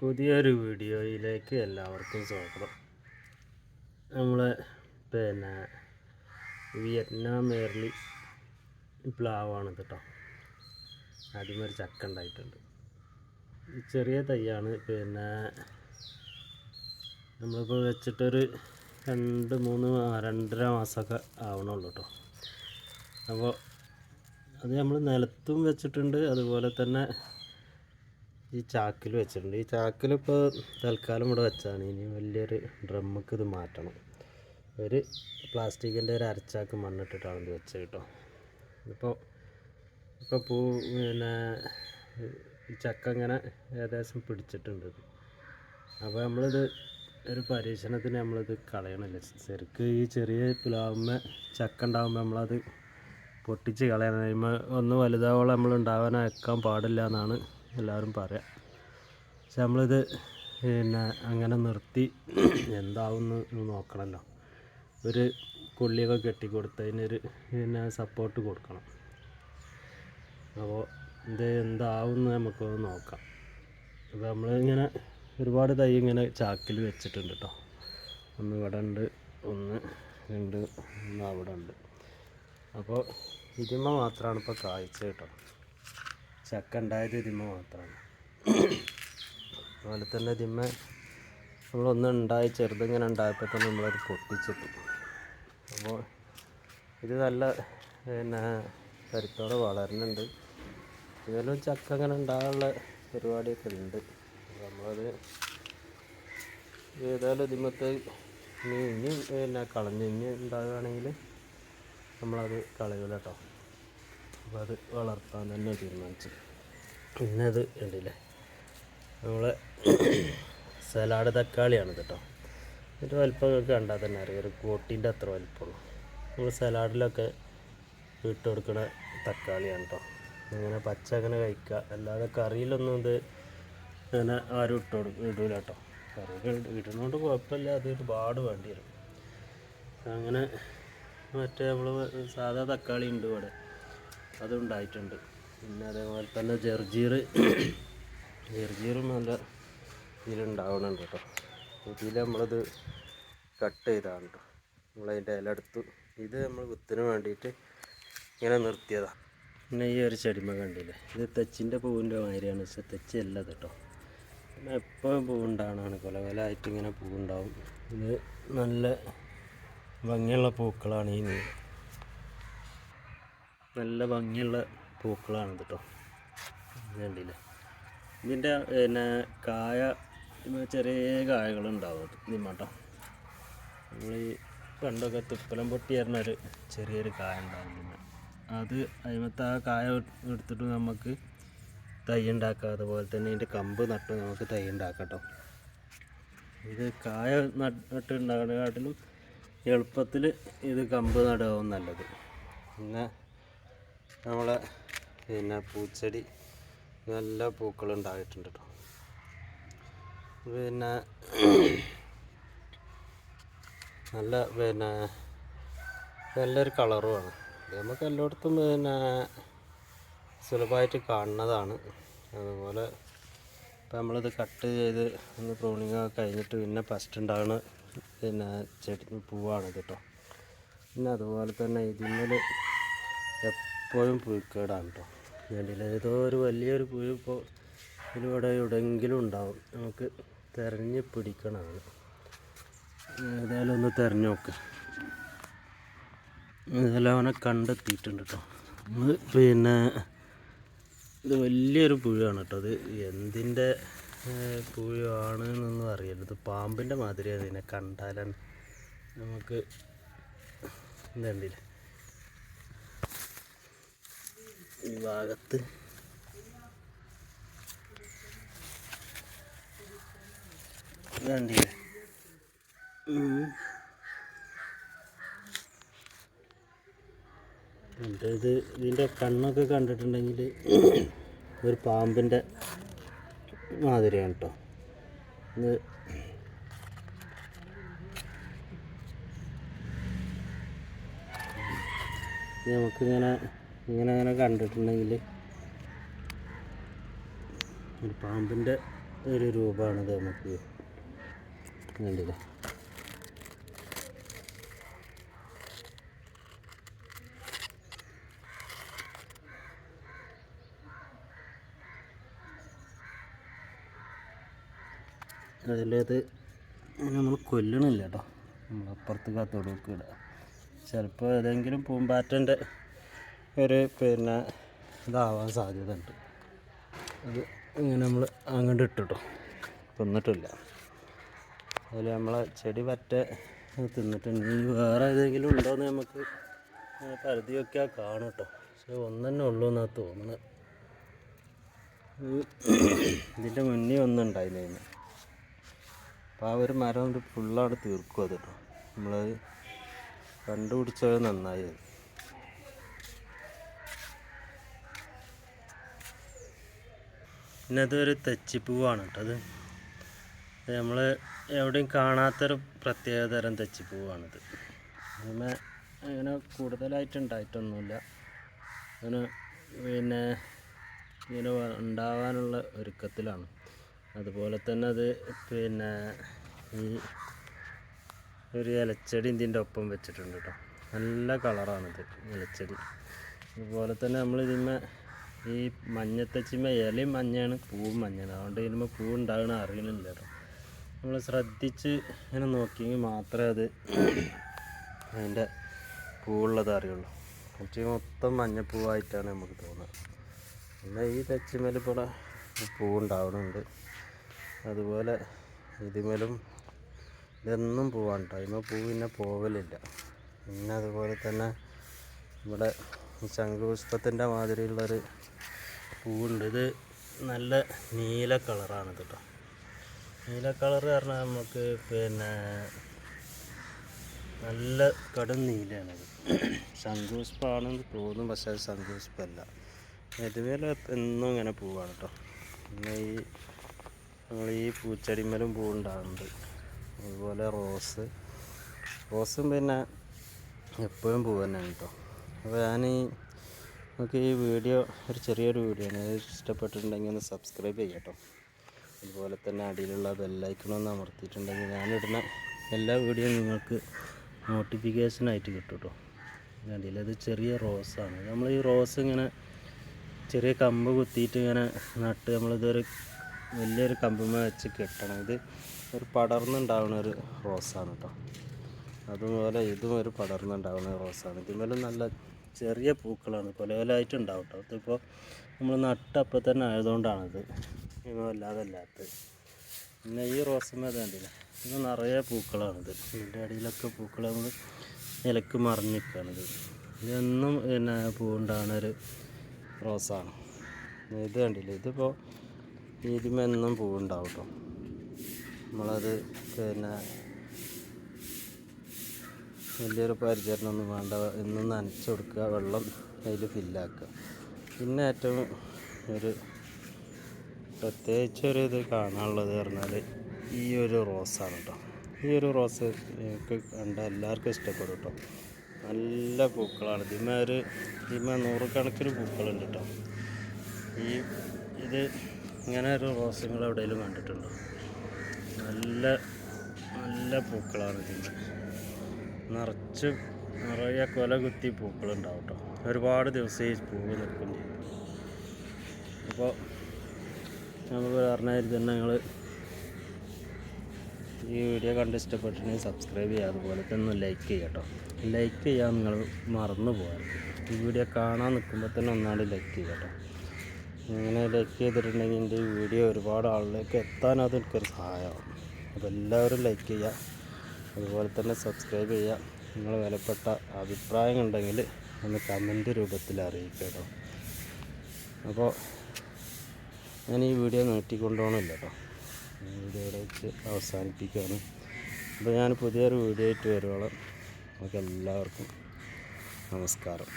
പുതിയൊരു വീഡിയോയിലേക്ക് എല്ലാവർക്കും സ്വാഗതം. നമ്മൾ പിന്നെ വിയറ്റ്നാം എയർലി പ്ലാവാണ് കേട്ടോ ആദ്യമേ ഒരു ചക്ക ഉണ്ടായിട്ടുണ്ട്. ചെറിയ തൈയാണ്. പിന്നെ നമ്മളിപ്പോൾ വെച്ചിട്ടൊരു രണ്ട് മൂന്ന് രണ്ടര മാസമൊക്കെ ആവണുള്ളൂ കേട്ടോ അപ്പോൾ അത് നമ്മൾ നിലത്തും വെച്ചിട്ടുണ്ട്. അതുപോലെ തന്നെ ഈ ചാക്കിൽ വെച്ചിട്ടുണ്ട്. ഈ ചാക്കിൽ ഇപ്പോൾ തൽക്കാലം ഇവിടെ വെച്ചാണ് ഇനി വലിയൊരു ഡ്രമ്മക്ക് ഇത് മാറ്റണം. ഒരു പ്ലാസ്റ്റിക്കിന്റെ ഒരു അരച്ചാക്ക് മണ്ണിട്ടിട്ടാണ് ഇത് വെച്ചത് കേട്ടോ. ഇപ്പോൾ ഇപ്പോൾ പൂ പിന്നെ ഈ ചക്ക ഇങ്ങനെ ഏകദേശം പിടിച്ചിട്ടുണ്ട് അപ്പോൾ നമ്മളിത് ഒരു പരീക്ഷണത്തിന് നമ്മളിത് കളയണില്ല. ശരിക്ക് ഈ ചെറിയ പ്ലാവുമ്മ ചക്ക ഉണ്ടാകുമ്പോൾ നമ്മളത് പൊട്ടിച്ച് കളയണം. ഒന്ന് വലുതാവോളം നമ്മൾ ഉണ്ടാവാൻ അയക്കാൻ പാടില്ല എന്നാണ് എല്ലാവരും പറയാം. പക്ഷെ നമ്മളിത് പിന്നെ അങ്ങനെ നിർത്തി എന്താവുമെന്ന് നോക്കണമല്ലോ ഒരു കൊള്ളിയൊക്കെ കെട്ടിക്കൊടുത്ത് അതിനൊരു പിന്നെ സപ്പോർട്ട് കൊടുക്കണം. അപ്പോൾ ഇത് എന്താവുമെന്ന് നമുക്കൊന്ന് നോക്കാം. അപ്പോൾ നമ്മളിങ്ങനെ ഒരുപാട് തൈ ഇങ്ങനെ ചാക്കിൽ വെച്ചിട്ടുണ്ട് കേട്ടോ ഒന്ന് ഇവിടെ ഉണ്ട് ഒന്ന് രണ്ട് ഒന്ന് അവിടെ ഉണ്ട് അപ്പോൾ ഇതിമ മാത്രമാണ് ഇപ്പോൾ കായ്ച്ചത് കേട്ടോ ചക്ക ഉണ്ടായത് മാത്രമാണ് അതുപോലെ തന്നെ ഇതിമ നമ്മളൊന്ന് ഉണ്ടായി ചെറുതിങ്ങനെ ഉണ്ടായപ്പോൾ തന്നെ നമ്മളത് പൊട്ടിച്ചിട്ടു. അപ്പോൾ ഇത് നല്ല പിന്നെ കരുത്തോടെ വളരുന്നുണ്ട്. ഇതിലും ചക്ക അങ്ങനെ ഉണ്ടാകാനുള്ള പരിപാടിയൊക്കെ ഉണ്ട്. നമ്മളത് ഏതായാലും ഇതിമത്തെ ഇനി ഇനി പിന്നെ കളഞ്ഞ് ഇനി ഉണ്ടാകുകയാണെങ്കിൽ നമ്മളത് കളയൂല കേട്ടോ. അപ്പോൾ അത് വളർത്താൻ തന്നെ തീരുമാനിച്ചു. പിന്നെ അത് ഉണ്ടല്ലേ നമ്മളെ സലാഡ് തക്കാളിയാണ് കേട്ടോ ഒരു നിങ്ങൾക്ക് കണ്ടാൽ തന്നെ അറിയാം. ഒരു കോട്ടീന്റെ അത്ര വലിപ്പമുള്ളൂ. നമ്മൾ സലാഡിലൊക്കെ ഇട്ട് കൊടുക്കുന്ന തക്കാളിയാണ് കേട്ടോ അങ്ങനെ പച്ച അങ്ങനെ കഴിക്കുക. അല്ലാതെ കറിയിലൊന്നും ഇത് അങ്ങനെ ആരും ഇട്ട് കൊടുക്കും ഇടൂല കേട്ടോ കറിയൊക്കെ ഇടുന്നതുകൊണ്ട് കുഴപ്പമില്ല. അത് ഒരുപാട് വേണ്ടി വരും. അങ്ങനെ മറ്റേ നമ്മൾ സാധാ തക്കാളി ഉണ്ട് ഇവിടെ. അതുണ്ടായിട്ടുണ്ട്. പിന്നെ അതേപോലെ തന്നെ ജർജീർ. ജർജീറും നല്ല ഇതിലുണ്ടാവണുണ്ട് കേട്ടോ. ഇതിൽ നമ്മളത് കട്ട് ചെയ്താണ് കേട്ടോ. നമ്മളതിന്റെ അടുത്ത് ഇത് നമ്മൾ വിത്തിന് വേണ്ടിയിട്ട് ഇങ്ങനെ നിർത്തിയതാണ് പിന്നെ ഈ ഒരു ചെടിമ കണ്ടില്ലേ? ഇത് തെച്ചിന്റെ പൂവിന്റെ മാതിരിയാണ്. പക്ഷെ തെച്ചല്ല കേട്ടോ. പിന്നെ എപ്പോഴും പൂവുണ്ടാവണമാണ് കൊല കൊലായിട്ട് ഇങ്ങനെ പൂവുണ്ടാവും. ഇത് നല്ല ഭംഗിയുള്ള പൂക്കളാണ് ഈ നീ നല്ല ഭംഗിയുള്ള പൂക്കളാണ് കേട്ടോ കണ്ടില്ലേ? ഇതിന്റെ പിന്നെ കായ ചെറിയ കായകളുണ്ടാവും നിമ്മട്ടോ. നമ്മൾ ഈ പണ്ടൊക്കെ തുപ്പലം പൊട്ടി പറഞ്ഞൊരു ചെറിയൊരു കായ ഉണ്ടാവും പിന്നെ. അത് അതിമത്തെ ആ കായ എടുത്തിട്ട് നമുക്ക് തൈ ഉണ്ടാക്കാം. അതുപോലെ തന്നെ ഇതിന്റെ കമ്പ് നട്ട് നമുക്ക് തൈ ഉണ്ടാക്കാം കേട്ടോ ഇത് കായ നട്ട് ഉണ്ടാകുന്നതിനെക്കാട്ടിലും എളുപ്പത്തിൽ ഇത് കമ്പ് നടുകയാവും നല്ലത്. പിന്നെ നമ്മളെ പിന്നെ പൂച്ചെടി നല്ല പൂക്കൾ ഉണ്ടായിട്ടുണ്ട് കേട്ടോ. പിന്നെ നല്ല പിന്നെ നല്ലൊരു കളറുമാണ് നമുക്ക് എല്ലായിടത്തും പിന്നെ സുലഭമായിട്ട് കാണുന്നതാണ്. അതുപോലെ ഇപ്പം നമ്മളിത് കട്ട് ചെയ്ത് ഒന്ന് പ്രൂണിങ് ഒക്കെ കഴിഞ്ഞിട്ട് പിന്നെ ഫസ്റ്റ് ഉണ്ടാകുന്ന പിന്നെ ചെടി പൂവാണ് കേട്ടോ. പിന്നെ അതുപോലെ തന്നെ ഇതിന്മേൽ എപ്പോഴും പുഴുക്കേടാണ് കേട്ടോ വേണ്ടിയില്ല ഏതോ ഒരു വലിയൊരു പുഴു ഇപ്പോൾ ഇതിലൂടെ എവിടെയെങ്കിലും ഉണ്ടാവും. നമുക്ക് തിരഞ്ഞ് പിടിക്കണമാണ് ഏതായാലും ഒന്ന് തിരഞ്ഞു നോക്ക്. ഏതായാലും അവനെ കണ്ടെത്തിയിട്ടുണ്ട് കേട്ടോ നമ്മൾ പിന്നെ ഇത് വലിയൊരു പുഴുവാണ് കേട്ടോ അത് എന്തിന്റെ പുഴുവാണ് എന്നൊന്നും അറിയരുത്. പാമ്പിന്റെ മാതിരിയാണ് ഇതിനെ കണ്ടാലാണ് നമുക്ക് ഇതുണ്ടില്ല ഈ ഭാഗത്ത്. എന്റെ ഇത് ഇതിന്റെ കണ്ണൊക്കെ കണ്ടിട്ടുണ്ടെങ്കിൽ ഒരു പാമ്പിന്റെ മാതിരിയാണ് കേട്ടോ ഇത് ഇത് നമുക്കിങ്ങനെ ഇങ്ങനെ അങ്ങനെ കണ്ടിട്ടുണ്ടെങ്കിൽ ഒരു പാമ്പിന്റെ ഒരു രൂപമാണിത് നമുക്ക് കണ്ടില്ലേ? അതിലേത് നമ്മൾ കൊല്ലണില്ല കേട്ടോ. നമ്മൾ അപ്പുറത്ത് ഇടുക ചിലപ്പോൾ ഏതെങ്കിലും പൂമ്പാറ്റന്റെ ഒരു പിന്നെ ഇതാവാൻ സാധ്യത ഉണ്ട് അത് ഇങ്ങനെ നമ്മൾ അങ്ങോട്ട് ഇട്ടിട്ടോ. തിന്നിട്ടില്ല. അതിൽ നമ്മളെ ചെടി പറ്റ തിന്നിട്ടുണ്ട്. ഇനി വേറെ ഏതെങ്കിലും ഉണ്ടോയെന്ന് നമുക്ക് പരിധിയൊക്കെ കാണും കേട്ടോ പക്ഷെ ഒന്ന് തന്നെ ഉള്ളൂ എന്നാണ് തോന്നുന്നത് ഇതിന്റെ മുന്നേ ഒന്നും ഉണ്ടായില്ലായിരുന്നു. അപ്പോൾ ആ ഒരു മരം ഫുള്ളാണ് തീർക്കും അത് കേട്ടോ. നമ്മളത് കണ്ടുപിടിച്ചത് നന്നായി. പിന്നെ അതൊരു തെച്ചിപ്പൂവാണ് കേട്ടോ. അത് നമ്മൾ എവിടെയും കാണാത്തൊരു പ്രത്യേക തരം തെച്ചിപ്പൂവാണിത്. അങ്ങനെ അങ്ങനെ കൂടുതലായിട്ട് ഉണ്ടായിട്ടൊന്നുമില്ല. അങ്ങനെ പിന്നെ ഇങ്ങനെ ഉണ്ടാകാനുള്ള ഒരുക്കത്തിലാണ്. അതുപോലെ തന്നെ അത് പിന്നെ ഈ ഒരു ഇലച്ചെടി ഇതിന്റെ ഒപ്പം വെച്ചിട്ടുണ്ട് കേട്ടോ. നല്ല കളറാണിത് ഇലച്ചെടി. അതുപോലെ തന്നെ നമ്മൾ ഇതിന്മേ ഈ മഞ്ഞത്തച്ചിമ ഇലയും മഞ്ഞയാണ് പൂവും മഞ്ഞാണ് അതുകൊണ്ട് ഇതിനുമ്പോൾ പൂ ഉണ്ടാകണ അറിയണില്ല കേട്ടോ നമ്മൾ ശ്രദ്ധിച്ച് ഇങ്ങനെ നോക്കിയെങ്കിൽ മാത്രമേ അത് അതിന്റെ പൂവുള്ളത് അറിയുള്ളൂ. മറ്റേ മൊത്തം മഞ്ഞപ്പൂവായിട്ടാണ് നമുക്ക് തോന്നുന്നത്. പിന്നെ ഈ തെച്ചിമേൽ ഇവിടെ പൂവുണ്ടാവണുണ്ട്. അതുപോലെ ഇതിമേലും ഇതെന്നും പൂവാണ് അതിമ പൂ പിന്നെ പോവലില്ല. പിന്നെ അതുപോലെ തന്നെ ഇവിടെ ശംഖുപുഷ്പത്തിന്റെ മാതിരിയുള്ളൊരു പൂവുണ്ട്. ഇത് നല്ല നീല കളറാണ് കേട്ടോ നീല കളർ പറഞ്ഞാൽ നമുക്ക് പിന്നെ നല്ല കടും നീലയാണത് ശംഖുപുഷ്പമാണെന്ന് തോന്നും പക്ഷേ അത് ശംഖുപുഷ്പമല്ല ഇതുവരെ എന്നും ഇങ്ങനെ പൂവാണ് കേട്ടോ പിന്നെ ഈ നമ്മൾ ഈ പൂച്ചെടിമലും പൂവുണ്ടാകുന്നുണ്ട് അതുപോലെ റോസ്. റോസും പിന്നെ എപ്പോഴും പൂവ് തന്നെയാണ് കേട്ടോ അപ്പോൾ ഞാൻ നമുക്ക് ഈ വീഡിയോ ഒരു ചെറിയൊരു വീഡിയോ ആണ്. അത് ഇഷ്ടപ്പെട്ടിട്ടുണ്ടെങ്കിൽ ഒന്ന് സബ്സ്ക്രൈബ് ചെയ്യാം കേട്ടോ. അതുപോലെ തന്നെ അടിയിലുള്ള ബെല്ലൈക്കണൊന്ന് അമർത്തിയിട്ടുണ്ടെങ്കിൽ ഞാനിടുന്ന എല്ലാ വീഡിയോയും നിങ്ങൾക്ക് നോട്ടിഫിക്കേഷനായിട്ട് കിട്ടും കേട്ടോ. ഇത് ചെറിയ റോസാണ് നമ്മൾ ഈ റോസ് ഇങ്ങനെ ചെറിയ കമ്പ് കുത്തിയിട്ട് ഇങ്ങനെ നട്ട് നമ്മളിതൊരു വലിയൊരു കമ്പുമ്മ വെച്ച് കെട്ടണം. ഇത് ഒരു പടർന്നുണ്ടാവുന്ന ഒരു റോസാണ് കേട്ടോ. അതുപോലെ ഇതും ഒരു പടർന്നുണ്ടാകുന്ന റോസാണ്. ഇതിന്മേലും നല്ല ചെറിയ പൂക്കളാണ്. കൊല കൊലായിട്ടുണ്ടാവും കേട്ടോ ഇതിപ്പോൾ നമ്മൾ നട്ടപ്പോൾ തന്നെ ആയതുകൊണ്ടാണിത്. ഇത് വല്ലാതെ അല്ലാത്തത് പിന്നെ ഈ റോസമ്മ കണ്ടില്ല? ഇത് നിറയെ പൂക്കളാണിത്. ഇതിന്റെ അടിയിലൊക്കെ പൂക്കൾ നമ്മൾ ഇലക്ക് മറിഞ്ഞിരിക്കുകയാണിത്. ഇതെന്നും പിന്നെ പൂവുണ്ടാകുന്ന ഒരു റോസാണ്. ഇത് കണ്ടില്ല? ഇതിപ്പോൾ ഇതിമെന്നും പൂവുണ്ടാവും കേട്ടോ നമ്മളത് പിന്നെ വലിയൊരു പരിചരണമൊന്നും വേണ്ട. എന്നും നനച്ച് കൊടുക്കുക വെള്ളം അതിൽ ഫില്ലാക്കുക പിന്നെ ഏറ്റവും ഒരു പ്രത്യേകിച്ച് ഒരു ഇത് കാണാനുള്ളത് പറഞ്ഞാൽ ഈ ഒരു റോസാണ് കേട്ടോ ഈ ഒരു റോസ് എനിക്ക് കണ്ട എല്ലാവർക്കും ഇഷ്ടപ്പെടും കേട്ടോ നല്ല പൂക്കളാണ്. ഇതിമേ ഒരു ഇതിന്മേ നൂറുകണക്കിന് പൂക്കളുണ്ട് കേട്ടോ ഈ ഇത് ഇങ്ങനെ ഒരു റോസ് നിങ്ങൾ എവിടെയെങ്കിലും കണ്ടിട്ടുണ്ടോ? നല്ല നല്ല പൂക്കളാണ് ഇതിന്റെ നിറച്ച് നിറയെ കൊല കുത്തി പൂക്കളുണ്ടാവും കേട്ടോ. ഒരുപാട് ദിവസം ഈ പൂവ് നിൽക്കും ചെയ്യും. അപ്പോൾ നമുക്ക് പറഞ്ഞാൽ തന്നെ ഞങ്ങൾ ഈ വീഡിയോ കണ്ട് ഇഷ്ടപ്പെട്ടിട്ടുണ്ടെങ്കിൽ സബ്സ്ക്രൈബ് ചെയ്യുക. അതുപോലെ തന്നെ ഒന്ന് ലൈക്ക് ചെയ്യുക കേട്ടോ. ലൈക്ക് ചെയ്യാൻ നിങ്ങൾ മറന്നു പോകരുത്. ഈ വീഡിയോ കാണാൻ നിൽക്കുമ്പോൾ തന്നെ ഒന്നാണ്ട് ലൈക്ക് ചെയ്യുക കേട്ടോ. ഇങ്ങനെ ലൈക്ക് ചെയ്തിട്ടുണ്ടെങ്കിൽ എന്റെ ഈ വീഡിയോ ഒരുപാട് ആളിലേക്ക് എത്താൻ അത് എനിക്കൊരു സഹായമാണ് അപ്പോൾ എല്ലാവരും ലൈക്ക് ചെയ്യുക. അതുപോലെ തന്നെ സബ്സ്ക്രൈബ് ചെയ്യുക. നിങ്ങൾ വിലപ്പെട്ട അഭിപ്രായങ്ങളുണ്ടെങ്കിൽ ഒന്ന് കമന്റ് രൂപത്തിൽ അറിയിക്കുക കേട്ടോ. അപ്പോൾ ഞാൻ ഈ വീഡിയോ നീട്ടിക്കൊണ്ടുപോകണമില്ല കേട്ടോ. ഈ വീഡിയോ ഇവിടെ വെച്ച് അവസാനിപ്പിക്കുകയാണ്. അപ്പോൾ ഞാൻ പുതിയൊരു വീഡിയോ ആയിട്ട് വരുവോളം നമുക്ക് എല്ലാവർക്കും നമസ്കാരം.